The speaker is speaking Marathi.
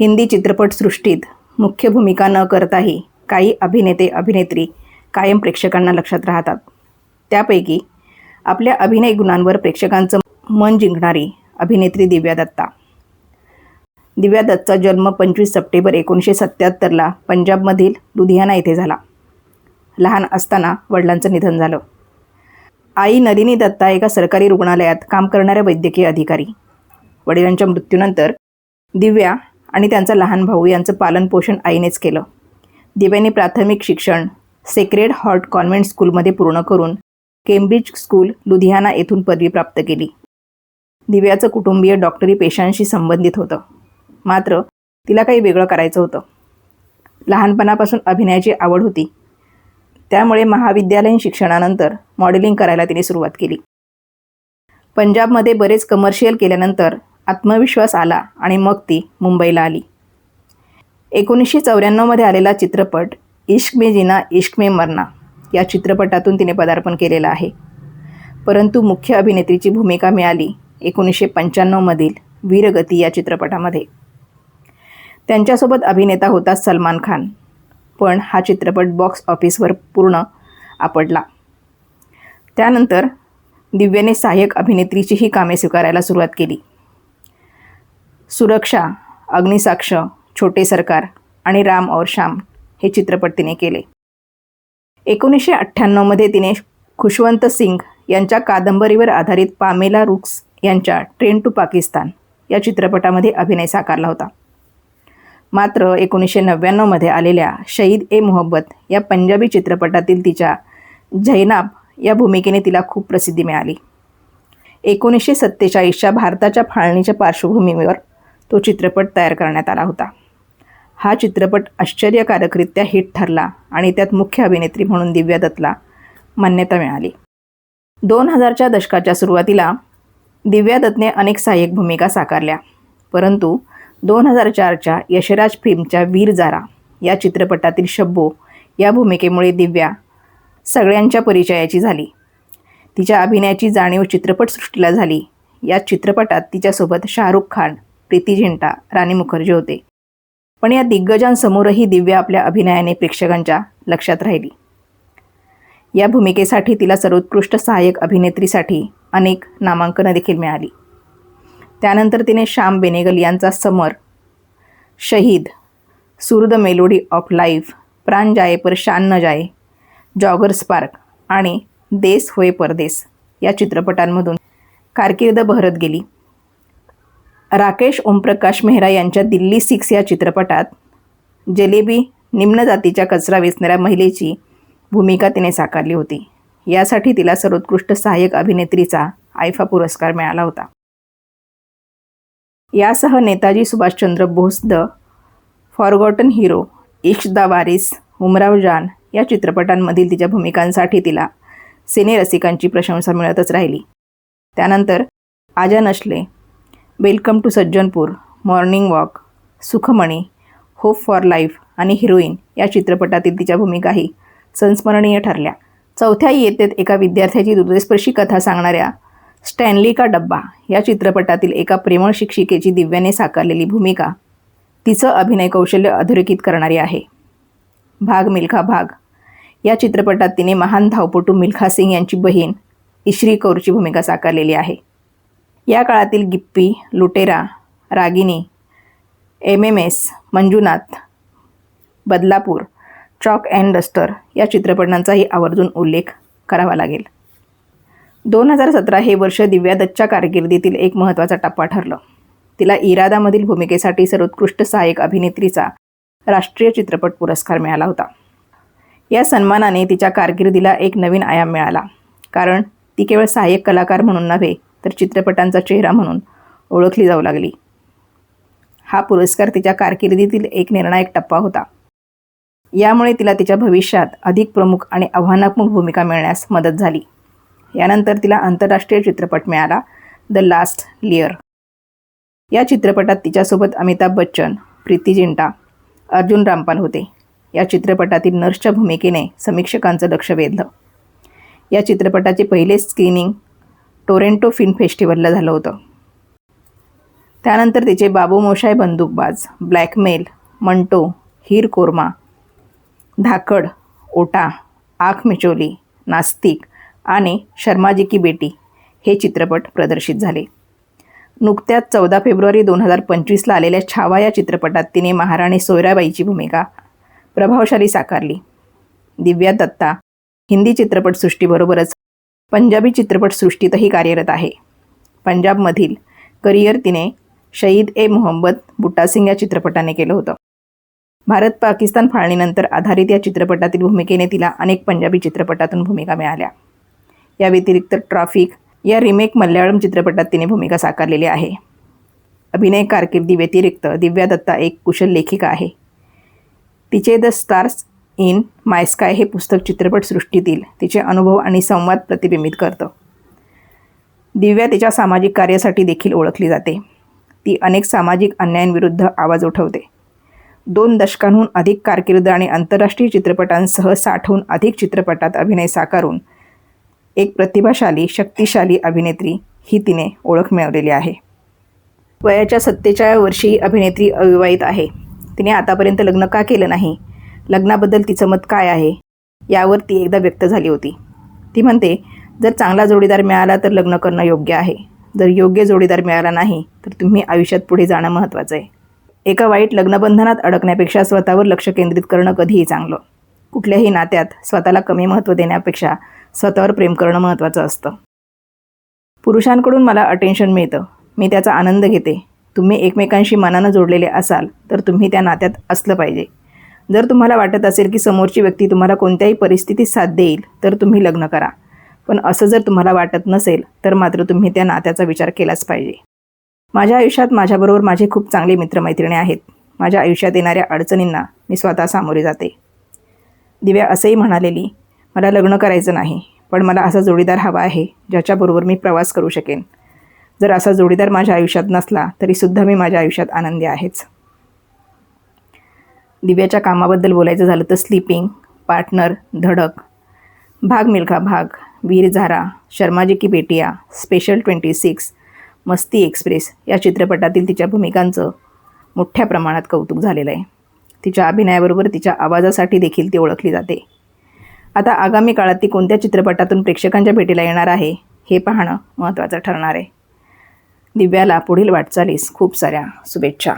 हिंदी चित्रपटसृष्टीत मुख्य भूमिका न करताही काही अभिनेते अभिनेत्री कायम प्रेक्षकांना लक्षात राहतात. त्यापैकी आपल्या अभिनय गुणांवर प्रेक्षकांचं मन जिंकणारी अभिनेत्री दिव्या दत्ता. दिव्या दत्तचा जन्म पंचवीस सप्टेंबर एकोणीसशे सत्त्याहत्तरला पंजाबमधील लुधियाना येथे झाला. लहान असताना वडिलांचं निधन झालं. आई नलिनी दत्ता एका सरकारी रुग्णालयात काम करणाऱ्या वैद्यकीय अधिकारी. वडिलांच्या मृत्यूनंतर दिव्या आणि त्यांचा लहान भाऊ यांचं पालनपोषण आईनेच केलं. दिव्याने प्राथमिक शिक्षण सेक्रेड हॉर्ट कॉन्व्हेंट स्कूलमध्ये पूर्ण करून केम्ब्रिज स्कूल लुधियाना येथून पदवी प्राप्त केली. दिव्याचं कुटुंबीय डॉक्टरी पेशांशी संबंधित होतं. मात्र तिला काही वेगळं करायचं होतं. लहानपणापासून अभिनयाची आवड होती. त्यामुळे महाविद्यालयीन शिक्षणानंतर मॉडेलिंग करायला तिने सुरुवात केली. पंजाबमध्ये बरेच कमर्शियल केल्यानंतर आत्मविश्वास आला आणि मग ती मुंबईला आली. एकोणीसशे चौऱ्याण्णवमध्ये आलेला चित्रपट इश्क मे जिना इश्क मे मरना या चित्रपटातून तिने पदार्पण केलेलं आहे. परंतु मुख्य अभिनेत्रीची भूमिका मिळाली एकोणीसशे पंच्याण्णवमधील वीरगती या चित्रपटामध्ये. त्यांच्यासोबत अभिनेता होता सलमान खान पण हा चित्रपट बॉक्स ऑफिसवर पूर्ण आपडला त्यानंतर दिव्याने सहाय्यक अभिनेत्रीचीही कामे स्वीकारायला सुरुवात केली. सुरक्षा अग्निसाक्ष छोटे सरकार आणि राम और श्याम हे चित्रपट तिने केले. एकोणीसशे अठ्ठ्याण्णवमध्ये तिने खुशवंत सिंग यांच्या कादंबरीवर आधारित पामेला रुक्स यांच्या ट्रेन टू पाकिस्तान या चित्रपटामध्ये अभिनय साकारला होता. मात्र एकोणीसशे नव्याण्णवमध्ये आलेल्या शहीद ए मोहब्बत या पंजाबी चित्रपटातील तिच्या झैनाब या भूमिकेने तिला खूप प्रसिद्धी मिळाली. एकोणीसशे सत्तेचाळीसच्या भारताच्या फाळणीच्या पार्श्वभूमीवर तो चित्रपट तयार करण्यात आला होता. हा चित्रपट आश्चर्यकारकरित्या हिट ठरला आणि त्यात मुख्य अभिनेत्री म्हणून दिव्या दत्तला मान्यता मिळाली. दोन हजारच्या दशकाच्या सुरुवातीला दिव्या दत्तने अनेक सहाय्यक भूमिका साकारल्या परंतु दोन हजार चारच्या यशराज फिल्मच्या वीर जारा या चित्रपटातील शब्बो या भूमिकेमुळे दिव्या सगळ्यांच्या परिचयाची झाली. तिच्या अभिनयाची जाणीव चित्रपटसृष्टीला झाली. या चित्रपटात तिच्यासोबत शाहरुख खान प्रीती झिंटा राणी मुखर्जी होते. पण या दिग्गजांसमोरही दिव्या आपल्या अभिनयाने प्रेक्षकांच्या लक्षात राहिली. या भूमिकेसाठी तिला सर्वोत्कृष्ट सहाय्यक अभिनेत्रीसाठी अनेक नामांकनं देखील मिळाली. त्यानंतर तिने श्याम बेनेगल यांचा समर शहीद सुर melody of life Pran Jaye पर शान न जाये जॉगर स्पार्क आणि देस होय परदेस या चित्रपटांमधून कारकीर्द बहरत गेली. राकेश ओमप्रकाश मेहरा यांच्या दिल्ली सिक्स या चित्रपटात जलेबी निम्न जातीच्या कचरा वेचणाऱ्या महिलेची भूमिका तिने साकारली होती. यासाठी तिला सर्वोत्कृष्ट सहाय्यक अभिनेत्रीचा आयफा पुरस्कार मिळाला होता. यासह Netaji Subhash Chandra Bose the forgotten hero Ishq the Waris Umrao Jaan या चित्रपटांमधील तिच्या भूमिकांसाठी तिला सिनेरसिकांची प्रशंसा मिळतच राहिली. त्यानंतर Aaja Nachle welcome to Sajjanpur morning walk Sukhmani hope for life आणि हिरोईन या चित्रपटातील तिच्या भूमिकाही संस्मरणीय ठरल्या. चौथ्या इयत्तेत एका विद्यार्थ्याची हृदयस्पर्शी कथा सांगणाऱ्या स्टॅनली का डब्बा या चित्रपटातील एका प्रेमळ शिक्षिकेची दिव्याने साकारलेली भूमिका तिचं अभिनय कौशल्य अधोरेखित करणारी आहे. भाग मिल्खा भाग. या चित्रपटात तिने महान धावपटू मिल्खा सिंग यांची बहीण इश्री कौरची भूमिका साकारलेली आहे. या काळातील Gippi Lootera Ragini M M S Manjunath Badlapur chalk and duster या चित्रपटांचाही आवर्जून उल्लेख करावा लागेल. दोन हजार सतरा हे वर्ष दिव्या दत्तच्या कारकिर्दीतील एक महत्त्वाचा टप्पा ठरलं. तिला इरादामधील भूमिकेसाठी सर्वोत्कृष्ट सहाय्यक अभिनेत्रीचा राष्ट्रीय चित्रपट पुरस्कार मिळाला होता. या सन्मानाने तिच्या कारकिर्दीला एक नवीन आयाम मिळाला कारण ती केवळ सहाय्यक कलाकार म्हणून नव्हे तर चित्रपटांचा चेहरा म्हणून ओळखली जाऊ लागली. हा पुरस्कार तिच्या कारकिर्दीतील एक निर्णायक टप्पा होता. यामुळे तिला तिच्या भविष्यात अधिक प्रमुख आणि आव्हानात्मक भूमिका मिळण्यास मदत झाली. यानंतर तिला आंतरराष्ट्रीय चित्रपट मिळाला द लास्ट लिअर या चित्रपटात तिच्यासोबत अमिताभ बच्चन प्रीती जिंटा अर्जुन रामपाल होते. या चित्रपटातील नर्सच्या भूमिकेने समीक्षकांचं लक्ष वेधलं. या चित्रपटाचे पहिले स्क्रीनिंग टोरेंटो फिल्म फेस्टिवलला झालं होतं. त्यानंतर तिचे बाबू मोशाय बंदूकबाज ब्लॅकमेल मंटो हीर कोरमा धाकड ओटा आख मिचोली नास्तिक आणि शर्माजी की बेटी हे चित्रपट प्रदर्शित झाले. नुकत्याच चौदा फेब्रुवारी दोन हजार पंचवीसला आलेल्या छावा या चित्रपटात तिने महाराणी सोयराबाईची भूमिका प्रभावशाली साकारली. दिव्या दत्ता हिंदी चित्रपटसृष्टीबरोबरच पंजाबी चित्रपटसृष्टीतही कार्यरत आहे. पंजाबमधील करिअर तिने शहीद ए मोहम्मद बुट्टा सिंग या चित्रपटाने केलं होतं. भारत पाकिस्तान फाळणीनंतर आधारित या चित्रपटातील भूमिकेने तिला अनेक पंजाबी चित्रपटातून भूमिका मिळाल्या. या व्यतिरिक्त ट्रॅफिक या रिमेक मल्याळम चित्रपटात तिने भूमिका साकारलेली आहे. अभिनय कारकिर्दी व्यतिरिक्त दिव्या दत्ता एक कुशल लेखिका आहे. तिचे द स्टार्स इन मायस्काय हे पुस्तक चित्रपटसृष्टीतील तिचे अनुभव आणि संवाद प्रतिबिंबित करतं. दिव्या तिच्या सामाजिक कार्यासाठी देखील ओळखली जाते. ती अनेक सामाजिक अन्यायांविरुद्ध आवाज उठवते. दोन दशकांहून अधिक कारकीर्द आणि आंतरराष्ट्रीय चित्रपटांसह साठहून अधिक चित्रपटात अभिनय साकारून एक प्रतिभाशाली शक्तिशाली अभिनेत्री ही तिने ओळख मिळवलेली आहे. वयाच्या सत्तेचाळीस वर्षी अभिनेत्री अविवाहित आहे. तिने आतापर्यंत लग्न का केलं नाही? लग्नाबद्दल तिचं मत काय आहे यावर ती एकदा व्यक्त झाली होती. ती म्हणते जर चांगला जोडीदार मिळाला तर लग्न करणं योग्य आहे. जर योग्य जोडीदार मिळाला नाही तर तुम्ही आयुष्यात पुढे जाणं महत्त्वाचं आहे. एका वाईट लग्नबंधनात अडकण्यापेक्षा स्वतःवर लक्ष केंद्रित करणं कधीही चांगलं. कुठल्याही नात्यात स्वतःला कमी महत्त्व देण्यापेक्षा स्वतःवर प्रेम करणं महत्त्वाचं असतं. पुरुषांकडून मला अटेन्शन मिळतं. मी त्याचा आनंद घेते. तुम्ही एकमेकांशी मनानं जोडलेले असाल तर तुम्ही त्या नात्यात असलं पाहिजे. जर तुम्हाला वाटत असेल की समोरची व्यक्ती तुम्हाला कोणत्याही परिस्थितीत साथ देईल तर तुम्ही लग्न करा. पण असं जर तुम्हाला वाटत नसेल तर मात्र तुम्ही त्या नात्याचा विचार केलाच पाहिजे. माझ्या आयुष्यात माझ्याबरोबर माझे खूप चांगले मित्रमैत्रिणी आहेत. माझ्या आयुष्यात येणाऱ्या अडचणींना मी स्वतः सामोरे जाते. दिव्या असंही म्हणालेली मला लग्न करायचं नाही पण मला असा जोडीदार हवा आहे ज्याच्याबरोबर मी प्रवास करू शकेन. जर असा जोडीदार माझ्या आयुष्यात नसला तरीसुद्धा मी माझ्या आयुष्यात आनंदी आहेच. दिव्याच्या कामाबद्दल बोलायचं झालं तर स्लीपिंग पार्टनर धडक. भाग मिल्खा भाग. वीर Zaara Sharmaji ki Betiyan special twenty six Masti express या चित्रपटातील तिच्या भूमिकांचं मोठ्या प्रमाणात कौतुक झालेलं आहे. तिच्या अभिनयाबरोबर तिच्या आवाजासाठी देखील ती ओळखली जाते. आता आगामी काळात ती कोणत्या चित्रपटातून प्रेक्षकांच्या भेटीला येणार आहे हे पाहणं महत्त्वाचं ठरणार आहे. दिव्याला पुढील वाटचालीस खूप साऱ्या शुभेच्छा.